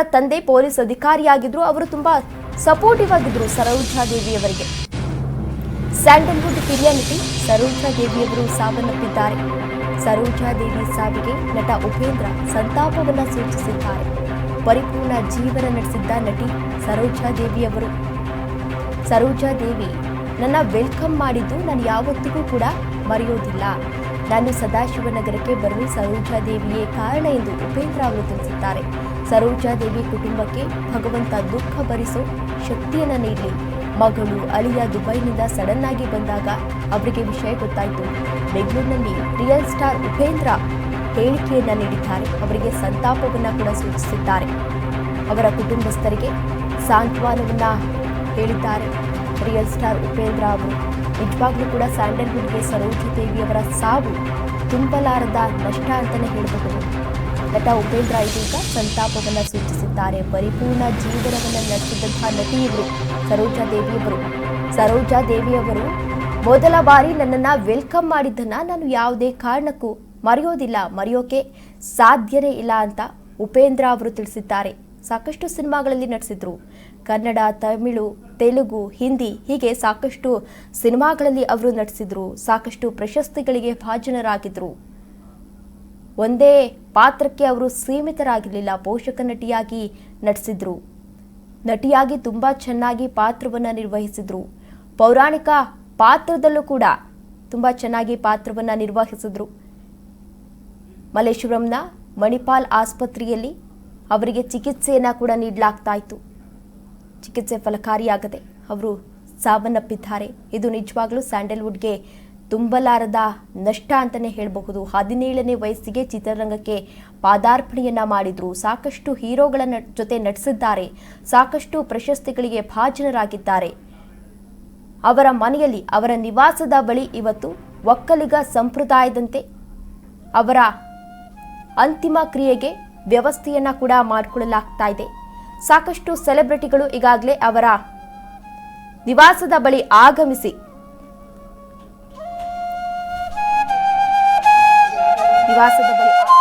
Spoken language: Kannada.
ಅವರ ತಂದೆ ಪೊಲೀಸ್ ಅಧಿಕಾರಿಯಾಗಿದ್ರು, ಅವರು ತುಂಬಾ ಸಪೋರ್ಟಿವ್ ಆಗಿದ್ರು ಸರೋಜಾ ದೇವಿಯವರಿಗೆ. ಸ್ಯಾಂಡಲ್ವುಡ್ ಹಿರಿಯ ನಟಿ ಸರೋಜಾ ದೇವಿಯವರು ಸಾವನ್ನಪ್ಪಿದ್ದಾರೆ. ಸರೋಜಾ ದೇವಿ ಸಾವಿಗೆ ನಟ ಉಪೇಂದ್ರ ಸಂತಾಪವನ್ನ ಸೂಚಿಸಿದ್ದಾರೆ. ಪರಿಪೂರ್ಣ ಜೀವನ ನಡೆಸಿದ್ದ ನಟಿ ಸರೋಜಾ ದೇವಿಯವರು. ಸರೋಜಾ ದೇವಿ, ನನ್ನ ವೆಲ್ಕಮ್ ಮಾಡಿದ್ದು ನಾನು ಯಾವತ್ತಿಗೂ ಕೂಡ ಮರೆಯೋದಿಲ್ಲ. ನಾನು ಸದಾಶಿವನಗರಕ್ಕೆ ಬರಲು ಸರೋಜಾ ದೇವಿಯೇ ಕಾರಣ ಎಂದು ಉಪೇಂದ್ರ ಅವರು ತಿಳಿಸಿದ್ದಾರೆ. ಸರೋಜಾ ದೇವಿ ಕುಟುಂಬಕ್ಕೆ ಭಗವಂತ ದುಃಖ ಭರಿಸೋ ಶಕ್ತಿಯನ್ನ ನೀಡಲಿ. ಮಗಳು ಅಳಿಯ ದುಬೈನಿಂದ ಸಡನ್ ಆಗಿ ಬಂದಾಗ ಅವರಿಗೆ ವಿಷಯ ಗೊತ್ತಾಯಿತು. ಬೆಂಗಳೂರಿನಲ್ಲಿ ರಿಯಲ್ ಸ್ಟಾರ್ ಉಪೇಂದ್ರ ಹೇಳಿಕೆಯನ್ನ ನೀಡಿದ್ದಾರೆ. ಅವರಿಗೆ ಸಂತಾಪವನ್ನ ಕೂಡ ಸೂಚಿಸಿದ್ದಾರೆ. ಅವರ ಕುಟುಂಬಸ್ಥರಿಗೆ ಸಾಂತ್ವನವನ್ನ ಹೇಳಿದ್ದಾರೆ. ರಿಯಲ್ ಸ್ಟಾರ್ ಉಪೇಂದ್ರ ಅವರು. ನಿಜವಾಗ್ಲೂ ಕೂಡ ಸ್ಯಾಂಡಲ್ವುಡ್ಗೆ ಸರೋಜಾ ದೇವಿಯವರ ಸಾವು ತುಂಬಲಾರದ ನಷ್ಟ ಅಂತಲೇ ಹೇಳಬಹುದು. ನಟ ಉಪೇಂದ್ರ ಇದೀಗ ಸಂತಾಪವನ್ನು ಸೂಚಿಸಿದ್ದಾರೆ. ಪರಿಪೂರ್ಣ ಜೀವನವನ್ನು ನಡೆಸಿದಂತಹ ನಟಿ ಇವರು ಸರೋಜಾ ದೇವಿಯವರು. ಸರೋಜಾ ದೇವಿಯವರು ಮೊದಲ ಬಾರಿ ನನ್ನನ್ನು ವೆಲ್ಕಮ್ ಮಾಡಿದ್ದನ್ನು ನಾನು ಯಾವುದೇ ಕಾರಣಕ್ಕೂ ಮರೆಯೋದಿಲ್ಲ, ಮರೆಯೋಕೆ ಸಾಧ್ಯನೇ ಇಲ್ಲ ಅಂತ ಉಪೇಂದ್ರ ಅವರು ತಿಳಿಸಿದ್ದಾರೆ. ಸಾಕಷ್ಟು ಸಿನಿಮಾಗಳಲ್ಲಿ ನಟಿಸಿದ್ರು. ಕನ್ನಡ, ತಮಿಳು, ತೆಲುಗು, ಹಿಂದಿ ಹೀಗೆ ಸಾಕಷ್ಟು ಸಿನಿಮಾಗಳಲ್ಲಿ ಅವರು ನಟಿಸಿದ್ರು. ಸಾಕಷ್ಟು ಪ್ರಶಸ್ತಿಗಳಿಗೆ ಭಾಜನರಾಗಿದ್ರು. ಒಂದೇ ಪಾತ್ರಕ್ಕೆ ಅವರು ಸೀಮಿತರಾಗಿರಲಿಲ್ಲ. ಪೋಷಕ ನಟಿಯಾಗಿ ನಟಿಸಿದ್ರು. ನಟಿಯಾಗಿ ತುಂಬ ಚೆನ್ನಾಗಿ ಪಾತ್ರವನ್ನು ನಿರ್ವಹಿಸಿದ್ರು. ಪೌರಾಣಿಕ ಪಾತ್ರದಲ್ಲೂ ಕೂಡ ತುಂಬ ಚೆನ್ನಾಗಿ ಪಾತ್ರವನ್ನು ನಿರ್ವಹಿಸಿದ್ರು. ಮಲ್ಲೇಶ್ವರಂನ ಮಣಿಪಾಲ್ ಆಸ್ಪತ್ರೆಯಲ್ಲಿ ಅವರಿಗೆ ಚಿಕಿತ್ಸೆಯನ್ನು ಕೂಡ ನೀಡಲಾಗ್ತಾ ಇತ್ತು ಚಿಕಿತ್ಸೆ ಫಲಕಾರಿಯಾಗದೆ ಅವರು ಸಾವನ್ನಪ್ಪಿದ್ದಾರೆ. ಇದು ನಿಜವಾಗ್ಲೂ ಸ್ಯಾಂಡಲ್ವುಡ್ಗೆ ತುಂಬಲಾರದ ನಷ್ಟ ಅಂತಲೇ ಹೇಳಬಹುದು. ಹದಿನೇಳನೇ ವಯಸ್ಸಿಗೆ ಚಿತ್ರರಂಗಕ್ಕೆ ಪಾದಾರ್ಪಣೆಯನ್ನ ಮಾಡಿದ್ರು. ಸಾಕಷ್ಟು ಹೀರೋಗಳ ಜೊತೆ ನಟಿಸಿದ್ದಾರೆ. ಸಾಕಷ್ಟು ಪ್ರಶಸ್ತಿಗಳಿಗೆ ಭಾಜನರಾಗಿದ್ದಾರೆ. ಅವರ ಮನೆಯಲ್ಲಿ, ಅವರ ನಿವಾಸದ ಬಳಿ ಇವತ್ತು ಒಕ್ಕಲಿಗ ಸಂಪ್ರದಾಯದಂತೆ ಅವರ ಅಂತಿಮ ಕ್ರಿಯೆಗೆ ವ್ಯವಸ್ಥೆಯನ್ನ ಕೂಡ ಮಾಡಿಕೊಳ್ಳಲಾಗ್ತಾ ಇದೆ. ಸಾಕಷ್ಟು ಸೆಲೆಬ್ರಿಟಿಗಳು ಈಗಾಗಲೇ ಅವರ ನಿವಾಸದ ಬಳಿ ಆಗಮಿಸಿ Vasa da Baleares.